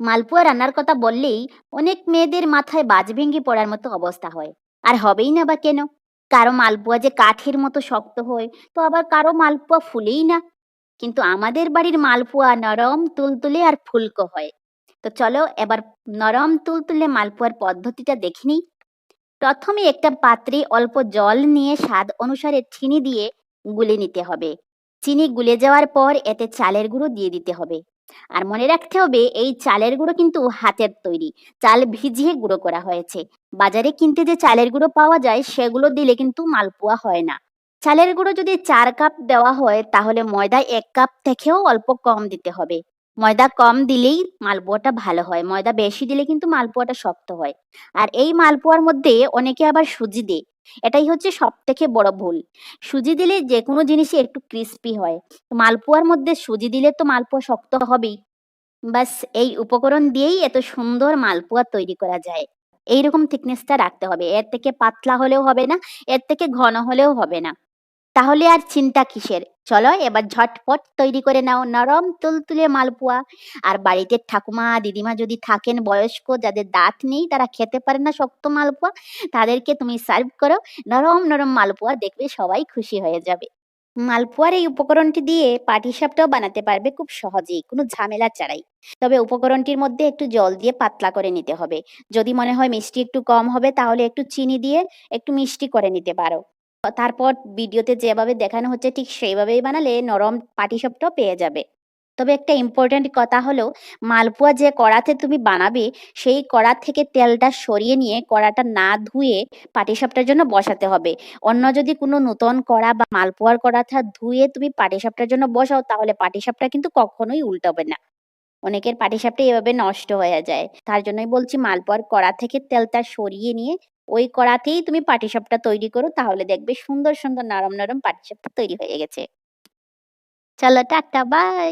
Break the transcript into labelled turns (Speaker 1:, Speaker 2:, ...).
Speaker 1: মালপোয়া রান্নার কথা বললেই অনেক মেয়েদের মাথায় বাজ ভেঙে পড়ার মতো অবস্থা হয়। আর হবেই না বা কেন? কারও মালপোয়া যে কাঠের মতো শক্ত হয়, তো আবার কারও মালপোয়া ফুলেই না। কিন্তু আমাদের বাড়ির মালপোয়া নরম, তুলতুলে আর ফুলকো হয়। তো চলো এবার নরম, তুলতুলে মালপোয়ার পদ্ধতিটা দেখে নিই। প্রথমে একটা পাত্রে অল্প জল নিয়ে স্বাদ অনুসারে চিনি দিয়ে গুলে নিতে হবে। চিনি গুলে যাওয়ার পর এতে চালের গুঁড়ো দিয়ে দিতে হবে। আর মনে রাখতে হবে, এই চালের গুঁড়ো কিন্তু হাতের তৈরি। চাল ভিজিয়ে গুঁড়ো করা হয়েছে। বাজারে কিনতে যে চালের গুঁড়ো পাওয়া যায়, সেগুলো দিলে কিন্তু মালপোয়া হয় না। চালের গুঁড়ো যদি চার কাপ দেওয়া হয়, তাহলে ময়দা এক কাপ থেকেও অল্প কম দিতে হবে। ময়দা কম দিলেই মালপোয়াটা ভালো হয়। ময়দা বেশি দিলে কিন্তু মালপোয়াটা শক্ত হয়। আর এই মালপোয়ার মধ্যে অনেকে আবার সুজি দেয়। এটাই হচ্ছে সব থেকে বড় ভুল। সুজি দিলে যে কোনো জিনিসই একটু ক্রিস্পি হয়। মালপোয়ার মধ্যে সুজি দিলে তো মালপোয়া শক্ত হবেই। বাস এই উপকরণ দিয়েই এত সুন্দর মালপোয়া তৈরি করা যায়। এইরকম থিকনেসটা রাখতে হবে। এর থেকে পাতলা হলেও হবে না, এর থেকে ঘন হলেও হবে না। তাহলে আর চিন্তা কিসের? চলো এবার ঝটপট তৈরি করে নাও নরম তুলতুলে মালপোয়া। আর বাড়িতে ঠাকুমা, দিদিমা যদি থাকেন বয়স্ক, যাদের দাঁত নেই, তারা খেতে পারে না শক্ত মালপোয়া। তাদেরকে তুমি সার্ভ করো। নরম নরম মালপোয়া দেখবে সবাই খুশি হয়ে যাবে। মালপোয়ার এই উপকরণটি দিয়ে পাটিসাপটাও বানাতে পারবে খুব সহজেই, কোনো ঝামেলা ছাড়াই। তবে উপকরণটির মধ্যে একটু জল দিয়ে পাতলা করে নিতে হবে। যদি মনে হয় মিষ্টি একটু কম হবে, তাহলে একটু চিনি দিয়ে একটু মিষ্টি করে নিতে পারো। তারপর ভিডিওতে যেভাবে দেখানো হচ্ছে, ঠিক সেইভাবেই বানালে নরম পাটিসাপটাও পেয়ে যাবে। তবে একটা ইম্পর্ট্যান্ট কথা হলো, মালপোয়া যে কড়াতে তুমি বানাবে, সেই কড়া থেকে তেলটা সরিয়ে নিয়ে কড়াটা না ধুয়ে পাটিসাপটার জন্য বসাতে হবে। অন্য যদি কোনো নতুন কড়া বা মালপোয়ার কড়াটা ধুয়ে তুমি পাটিসাপটার জন্য বসাও, তাহলে পাটিসাপটা কিন্তু কখনোই উল্টাবে না। অনেকের পাটিসাপটা এভাবে নষ্ট হয়ে যায়। তার জন্যই বলছি, মালপোয়ার কড়া থেকে তেলটা সরিয়ে নিয়ে ওই কড়াতেই তুমি পাটিসাপটা তৈরি করো, তাহলে দেখবে সুন্দর সুন্দর নরম নরম পাটিসাপটা তৈরি হয়ে গেছে। চলো, টাটা, বাই।